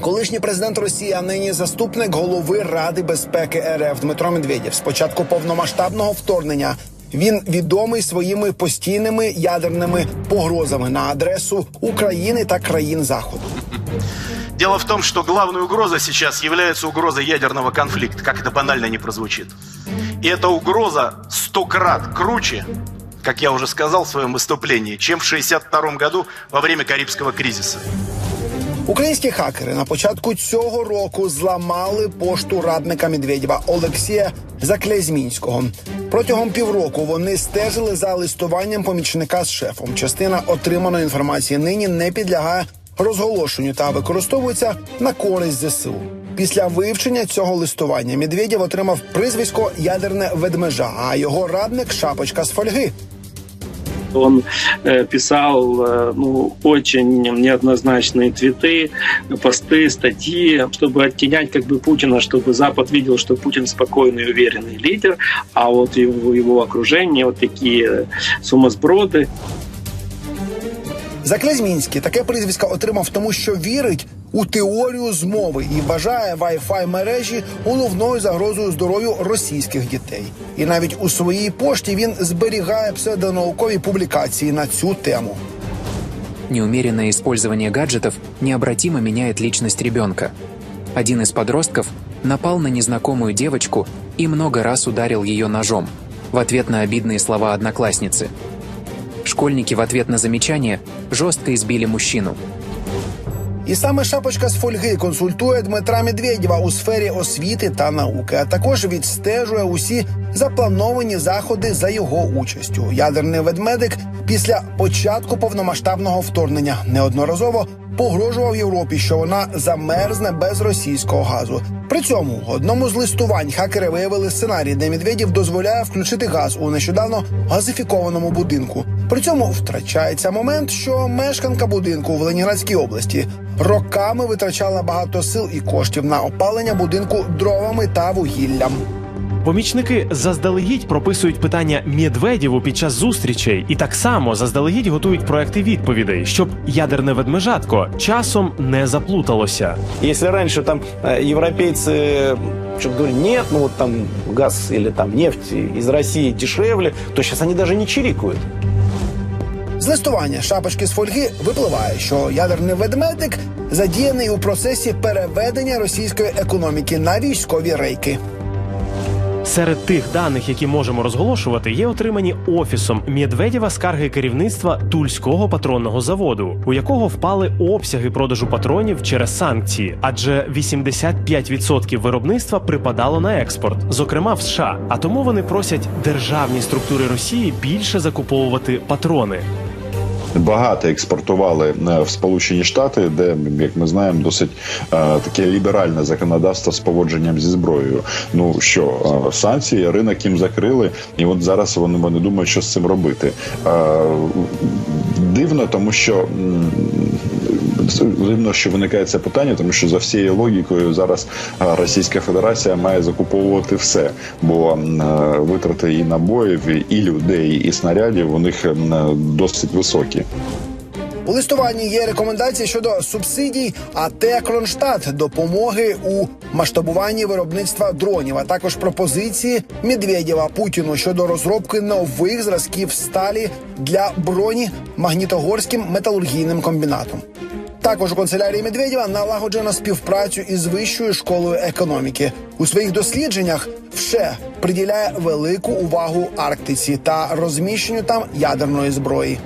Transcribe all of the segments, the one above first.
Колишній президент Росії, а нині заступник голови Ради безпеки РФ Дмитро Медведєв з початку повномасштабного вторгнення. Він відомий своїми постійними ядерними погрозами на адресу України та країн Заходу. Дело в том, что главной угрозой сейчас является угроза ядерного конфликта, как это банально не прозвучит. И эта угроза сто крат круче, как я уже сказал в своем выступлении, чем в 1962 году во время Карибского кризиса. Українські хакери на початку цього року зламали пошту радника Медведєва Олексія Заклязьмінського. Протягом півроку вони стежили за листуванням помічника з шефом. Частина отриманої інформації нині не підлягає розголошенню та використовується на користь ЗСУ. Після вивчення цього листування Медведєв отримав прізвисько ядерне ведмежа, а його радник шапочка з фольги Он э, писал э, ну, очень неоднозначные твиты, посты, статьи, чтобы оттенять как бы Путина, чтобы Запад видел, что Путин спокойный и уверенный лидер, а вот его, его окружение вот такие э, сумасброды. Заклязьмінський таке прізвисько отримав тому, що вірить у теорію змови і вважає Wi-Fi мережі головною загрозою здоров'ю російських дітей. І навіть у своїй пошті він зберігає псевдонаукові публікації на цю тему. Неумеренное использование гаджетов необратимо меняет личность ребенка. Один из подростков напал на незнакомую девочку и много раз ударил ее ножом в ответ на обидные слова одноклассницы. Школьники в ответ на замечание жестко избили мужчину. І саме шапочка з фольги консультує Дмитра Медведєва у сфері освіти та науки, а також відстежує усі заплановані заходи за його участю. Ядерний ведмедик після початку повномасштабного вторгнення неодноразово погрожував Європі, що вона замерзне без російського газу. При цьому одному з листувань хакери виявили сценарій, де Медведєв дозволяє включити газ у нещодавно газифікованому будинку. При цьому втрачається момент, що мешканка будинку в Леніградській області роками витрачала багато сил і коштів на опалення будинку дровами та вугіллям. Помічники заздалегідь прописують питання Медведєву під час зустрічей і так само заздалегідь готують проекти відповідей, щоб ядерне ведмежатко часом не заплуталося. Если раньше там э, европейцы что-то говорили, нет, ну вот там газ или там нефть из России дешевле, то сейчас они даже не чирикают. З листування шапочки з фольги випливає, що ядерний ведмедик задіяний у процесі переведення російської економіки на військові рейки. Серед тих даних, які можемо розголошувати, є отримані офісом Медведєва скарги керівництва Тульського патронного заводу, у якого впали обсяги продажу патронів через санкції, адже 85% виробництва припадало на експорт, зокрема в США. А тому вони просять державні структури Росії більше закуповувати патрони. Багато експортували е, в Сполучені Штати, де, як ми знаємо, досить е, таке ліберальне законодавство з поводженням зі зброєю. Ну що е, санкції, ринок їм закрили, і от зараз вони, вони думають, що з цим робити. Дивно, тому що. Дивно, що виникає це питання, тому що за всією логікою зараз Російська Федерація має закуповувати все, бо е, витрати і набоїв, і людей, і снарядів у них е, досить високі. У листуванні є рекомендації щодо субсидій АТ Кронштадт, допомоги у масштабуванні виробництва дронів, а також пропозиції Медведєва Путіну щодо розробки нових зразків сталі для броні Магнітогорським металургійним комбінатом. Також у канцелярії Медведєва налагоджено співпрацю із вищою школою економіки. У своїх дослідженнях ВШЕ приділяє велику увагу Арктиці та розміщенню там ядерної зброї.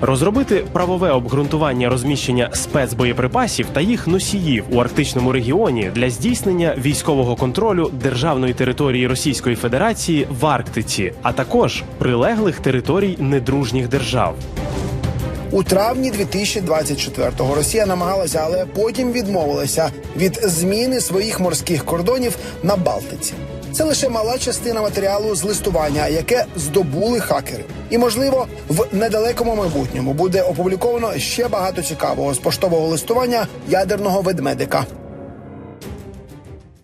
Розробити правове обґрунтування розміщення спецбоєприпасів та їх носіїв у арктичному регіоні для здійснення військового контролю державної території Російської Федерації в Арктиці, а також прилеглих територій недружніх держав. У травні 2024-го Росія намагалася, але потім відмовилася від зміни своїх морських кордонів на Балтиці. Це лише мала частина матеріалу з листування, яке здобули хакери. І можливо, в недалекому майбутньому буде опубліковано ще багато цікавого з поштового листування ядерного ведмедика.